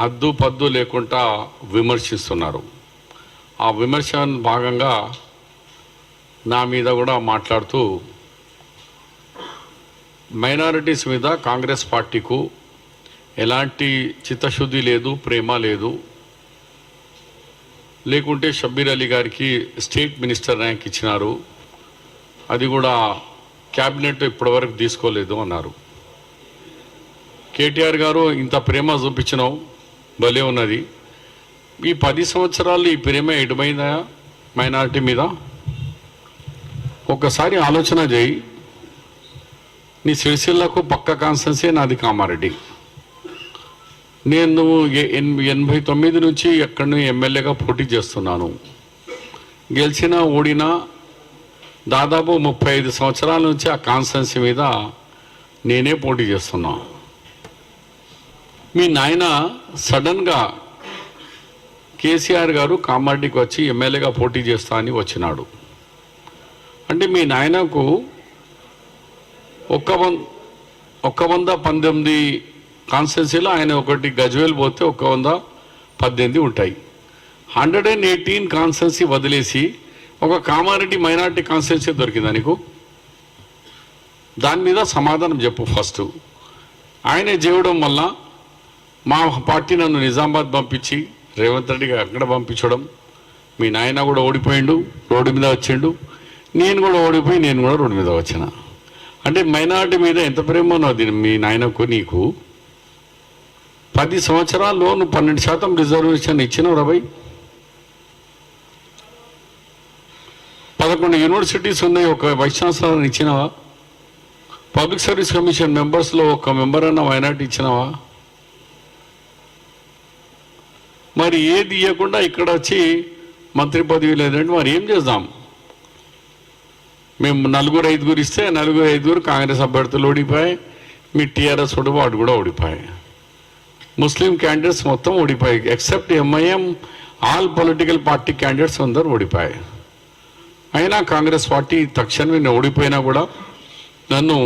అద్దు పద్దు లేకుండా విమర్శిస్తున్నారు. ఆ విమర్శ భాగంగా నా మీద కూడా మాట్లాడుతూ మైనారిటీస్ మీద కాంగ్రెస్ పార్టీకు ఎలాంటి చిత్తశుద్ధి లేదు ప్రేమ లేదు. లేకుంటే షబ్బీర్ అలీ గారికి స్టేట్ మినిస్టర్ ర్యాంక్ ఇచ్చినారు. అది కూడా క్యాబినెట్ ఇప్పటివరకు తీసుకోలేదు అన్నారు. కేటీఆర్ గారు ఇంత ప్రేమ చూపించినావు. భలే ఉన్నది. ఈ పది సంవత్సరాలు ఈ ప్రేమ ఎటుమైందా మైనారిటీ మీద? ఒకసారి ఆలోచన చేయి. నీ సిరిసిల్లకు పక్క కాన్స్టెన్సీ నాది కామారెడ్డి. నేను ఎ- ఎనభై తొమ్మిది నుంచి ఎక్కడి ఎమ్మెల్యేగా పోటీ చేస్తున్నాను. గెలిచినా ఓడినా దాదాపు ముప్పై ఐదు సంవత్సరాల నుంచి ఆ కాన్స్టెన్సీ మీద నేనే పోటీ చేస్తున్నా. మీ నాయన సడన్గా కేసీఆర్ గారు కామారెడ్డికి వచ్చి ఎమ్మెల్యేగా పోటీ చేస్తా అని వచ్చినాడు. అంటే మీ నాయనకు ఒక్క వం ఒక్క వంద పంతొమ్మిది కాన్స్టెన్సీలో ఆయన ఒకటి గజ్వేల్ పోతే ఒక్క వంద పద్దెనిమిది ఉంటాయి. హండ్రెడ్ అండ్ ఎయిటీన్ కాన్స్టెన్సీ వదిలేసి ఒక కామారెడ్డి మైనార్టీ కాన్స్టెన్సీ దొరికిందా నీకు? దాని మీద సమాధానం చెప్పు ఫస్ట్. ఆయన చేయడం వల్ల మా పార్టీ నన్ను నిజామాబాద్ పంపించి రేవంత్ రెడ్డిగా అక్కడ పంపించడం. మీ నాయన కూడా ఓడిపోయిండు రోడ్డు మీద వచ్చిండు. నేను కూడా ఓడిపోయి నేను కూడా రోడ్డు మీద వచ్చిన. అంటే మైనార్టీ మీద ఎంత ప్రేమ ఉన్నది మీ నాయనకు నీకు? పది సంవత్సరాల్లో నువ్వు పన్నెండు శాతం రిజర్వేషన్ ఇచ్చినావు రబాయ్ పదకొండు యూనివర్సిటీస్ ఉన్నాయి ఒక వైస్ ఛాన్సలర్ ఇచ్చినావా? పబ్లిక్ సర్వీస్ కమిషన్ మెంబర్స్లో ఒక మెంబర్ అన్న మైనార్టీ ఇచ్చినావా? మరి ఏది ఇవ్వకుండా ఇక్కడ వచ్చి మంత్రి పదవి లేదంటే మరి ఏం చేద్దాం? మేము నలుగురు ఐదుగురు ఇస్తే నలుగురు ఐదుగురు కాంగ్రెస్ అభ్యర్థులు ఓడిపోయాయి మీ టీఆర్ఎస్ ఓడి వాడు కూడా ఓడిపోయాయి. ముస్లిం క్యాండిడేట్స్ మొత్తం ఓడిపోయాయి except MIM all political party candidates అందరూ ఓడిపోయాయి. అయినా కాంగ్రెస్ పార్టీ తక్షణమే నేను ఓడిపోయినా కూడా నన్ను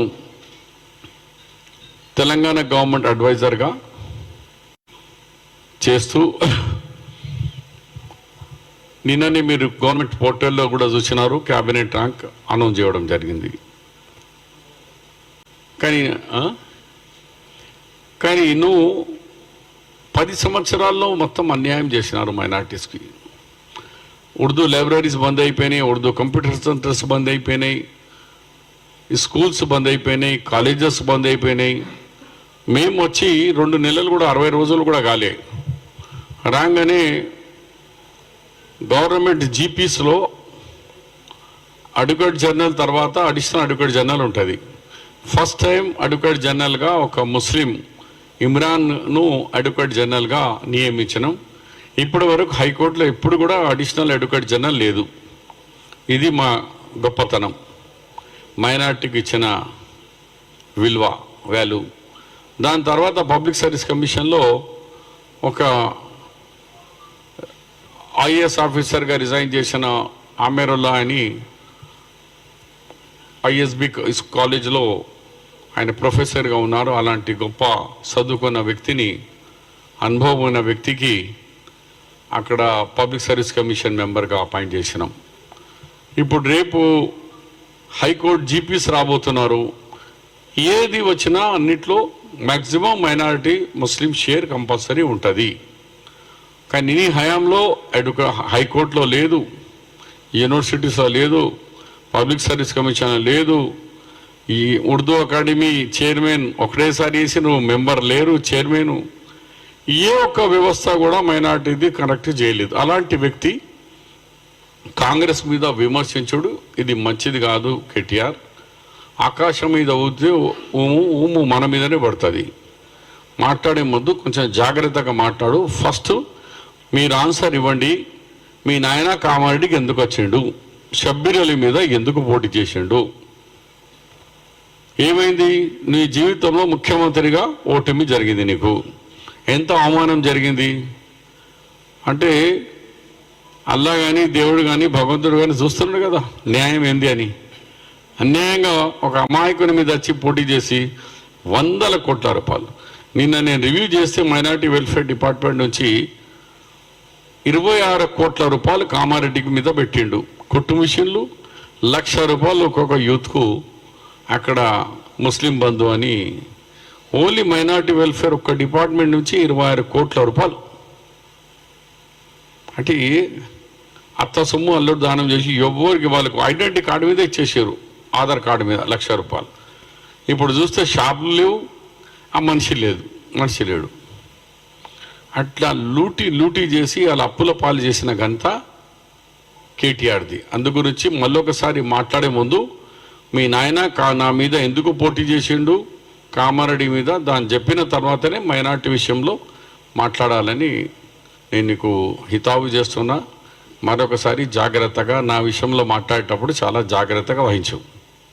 తెలంగాణ గవర్నమెంట్ అడ్వైజర్గా చేస్తూ నిన్ననే మీరు గవర్నమెంట్ పోర్టల్లో కూడా చూసినారు క్యాబినెట్ ర్యాంక్ అనౌన్స్ చేయడం జరిగింది. కానీ కానీ నువ్వు పది సంవత్సరాల్లో మొత్తం అన్యాయం చేసినారు మైనార్టీస్కి. ఉర్దూ లైబ్రరీస్ బంద్ అయిపోయినాయి ఉర్దూ కంప్యూటర్ సెంటర్స్ బంద్ అయిపోయినాయి స్కూల్స్ బంద్ అయిపోయినాయి కాలేజెస్ బంద్ అయిపోయినాయి. మేము వచ్చి రెండు నెలలు కూడా అరవై రోజులు కూడా కాలే. రాగానే గవర్నమెంట్ జీపీస్లో అడ్వకేట్ జనరల్ తర్వాత అడిషనల్ అడ్వకేట్ జనరల్ ఉంటుంది. ఫస్ట్ టైం అడ్వకేట్ జనరల్గా ఒక ముస్లిం ఇమ్రాన్ను అడ్వకేట్ జనరల్గా నియమించడం. ఇప్పటి వరకు హైకోర్టులో ఎప్పుడు కూడా అడిషనల్ అడ్వకేట్ జనరల్ లేదు. ఇది మా గొప్పతనం. మైనార్టీకి ఇచ్చిన విలువ వాల్యూ. దాని తర్వాత పబ్లిక్ సర్వీస్ కమిషన్లో ఒక ఐఏఎస్ ఆఫీసర్గా రిజైన్ చేసిన ఆమెరుల్లా అని ఐఎస్బి కాలేజ్లో ఆయన ప్రొఫెసర్గా ఉన్నారు. అలాంటి గొప్ప చదువుకున్న వ్యక్తిని అనుభవం ఉన్న వ్యక్తికి అక్కడ పబ్లిక్ సర్వీస్ కమిషన్ మెంబర్గా అపాయింట్ చేసినాం. ఇప్పుడు రేపు హైకోర్టు జీపీస్ రాబోతున్నారు. ఏది వచ్చినా అన్నిట్లో maximum minority Muslim share compulsory ఉంటుంది. కానీ నీ హయాంలో అటు హైకోర్టులో లేదు యూనివర్సిటీస్లో లేదు పబ్లిక్ సర్వీస్ కమిషన్ లేదు. ఈ ఉర్దూ అకాడమీ చైర్మన్ ఒకటేసారి వేసి నువ్వు మెంబర్ లేరు చైర్మన్. ఏ ఒక్క వ్యవస్థ కూడా మైనార్టీది కనెక్ట్ చేయలేదు. అలాంటి వ్యక్తి కాంగ్రెస్ మీద విమర్శించుడు ఇది మంచిది కాదు కేటీఆర్. ఆకాశం మీద ఊతే ఊము ఊము మన మీదనే పడుతుంది. మాట్లాడే ముందు కొంచెం జాగ్రత్తగా మాట్లాడు. ఫస్ట్ మీరు ఆన్సర్ ఇవ్వండి. మీ నాయన కామారెడ్డికి ఎందుకు వచ్చిండు? షబ్బీర్ అలీ మీద ఎందుకు పోటీ చేసిండు? ఏమైంది? నీ జీవితంలో ముఖ్యమంత్రిగా ఓటమి జరిగింది నీకు. ఎంత అవమానం జరిగింది? అంటే అల్లా కానీ దేవుడు కానీ భగవంతుడు కానీ చూస్తున్నాడు కదా న్యాయం ఏంది అని. అన్యాయంగా ఒక అమాయకుని మీద వచ్చి పోటీ చేసి వందల కోట్ల రూపాయలు. నిన్న నేను రివ్యూ చేస్తే మైనార్టీ వెల్ఫేర్ డిపార్ట్మెంట్ నుంచి ఇరవై ఆరు కోట్ల రూపాయలు కామారెడ్డికి మీద పెట్టిండు. కుట్టు మిషన్లు లక్ష రూపాయలు ఒక్కొక్క యూత్కు అక్కడ ముస్లిం బంధు అని. ఓన్లీ మైనార్టీ వెల్ఫేర్ ఒక్క డిపార్ట్మెంట్ నుంచి ఇరవై ఆరు కోట్ల రూపాయలు. అంటే అత్త సొమ్ము అల్లుడు దానం చేసి ఎవ్వరికి వాళ్ళకు ఐడెంటిటీ కార్డు మీద ఇచ్చేసారు. ఆధార్ కార్డు మీద లక్ష రూపాయలు. ఇప్పుడు చూస్తే షాపులు లేవు ఆ మనిషి లేదు మనిషి లేడు. అట్లా లూటీ లూటీ చేసి వాళ్ళ అప్పుల పాలు చేసిన గంత కేటీఆర్ది. అందు గురించి మళ్ళొకసారి మాట్లాడే ముందు మీ నాయన కా నా మీద ఎందుకు పోటీ చేసిండు కామారెడ్డి మీద దాన్ని చెప్పిన తర్వాతనే మైనార్టీ విషయంలో మాట్లాడాలని నేను నీకు హితావు చేస్తున్నా. మరొకసారి జాగ్రత్తగా నా విషయంలో మాట్లాడేటప్పుడు చాలా జాగ్రత్తగా వహించు.